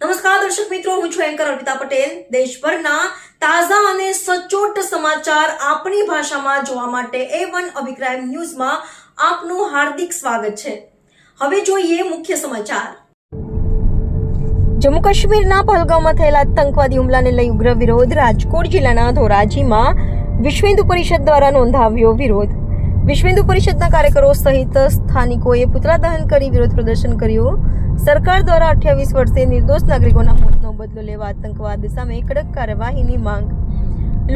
નમસ્કાર દર્શક મિત્રો, હું છું એન્કર અર્પિતા પટેલ. દેશભરના તાજા અને સચોટ સમાચાર આપણી ભાષામાં જોવા માટે એ વન અભિપ્રાય ન્યૂઝમાં આપનું હાર્દિક સ્વાગત છે. હવે જોઈએ મુખ્ય સમાચાર. જમ્મુ કાશ્મીરના પહલગામમાં થયેલા આતંકવાદી હુમલાને લઈ ઉગ્ર વિરોધ રાજકોટ જિલ્લાના ધોરાજીમાં વિશ્વ હિન્દુ પરિષદ દ્વારા નોંધાવ્યો વિરોધ. વિશ્વ હિન્દુ પરિષદના કાર્યકરો સહિત સ્થાનિકોએ પુતળા દહન કરી વિરોધ પ્રદર્શન કર્યું. સરકાર દ્વારા અઠ્યાવીસ વર્ષે નિર્દોષ નાગરિકોના મોતનો બદલો લેવા આતંકવાદ સામે કડક કાર્યવાહીની માંગ.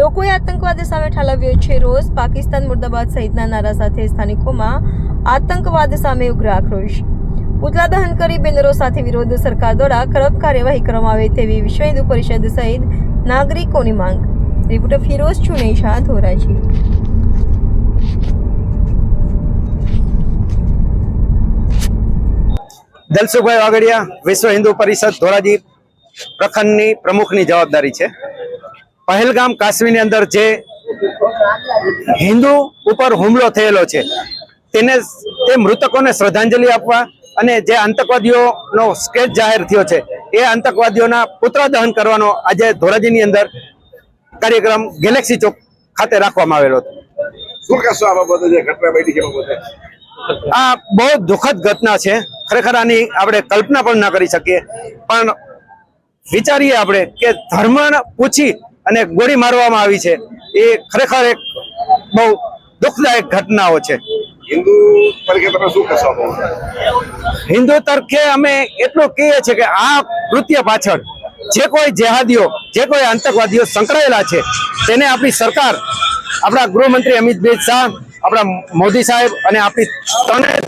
લોકોએ આતંકવાદ સામે ઠાલવ્યો છે રોજ પાકિસ્તાન મુર્દાબાદ સહિતના નારા સાથે સ્થાનિકોમાં આતંકવાદ સામે ઉગ્ર આક્રોશ. પુતળા દહન કરી બેનરો સાથે વિરોધ સરકાર દ્વારા કડક કાર્યવાહી કરવામાં આવે તેવી વિશ્વ હિન્દુ પરિષદ સહિત નાગરિકોની માંગ. રિપોર્ટર ફિરોઝ ચુનેશા, ધોરાજી. દલસુખભાઈ વાગડિયા વિશ્વ હિન્દુ પરિષદ ધોરાજી પ્રખંડની પ્રમુખની જવાબદારી છે. પહેલગામ કાશ્મીરની અંદર જે હિન્દુ ઉપર હુમલો થયેલો છે તેને તે મૃતકોને શ્રદ્ધાંજલિ આપવા અને જે આતંકવાદીઓનો સ્કેચ જાહેર થયો છે એ આતંકવાદીઓના પુત્ર દહન કરવાનો આજે ધોરાજીની અંદર કાર્યક્રમ ગેલેક્સી ચોક ખાતે રાખવામાં આવેલો હતો. શું કહેશો આ બાબતે જે ઘટના બની છે આ બહુ દુઃખદ ઘટના છે. ખરેખર આની આપણે કલ્પના પણ ના કરી શકીએ. પણ વિચારીએ આપણે કે ધર્મ પૂછી અને ગોળી મારવામાં આવી છે. એ ખરેખર એક બહુ દુઃખદાયક ઘટનાઓ છે. હિન્દુ તરીકે તમે શું કહેશો હિન્દુ તરફે અમે એટલું કહીએ છીએ કે આ કૃત્ય પાછળ જે કોઈ જેહાદીઓ જે કોઈ આતંકવાદીઓ સંકળાયેલા છે તેને આપણી સરકાર આપણા ગૃહમંત્રી અમિતભાઈ શાહ આપણા મોદી સાહેબ અને આપણી ત્રણેય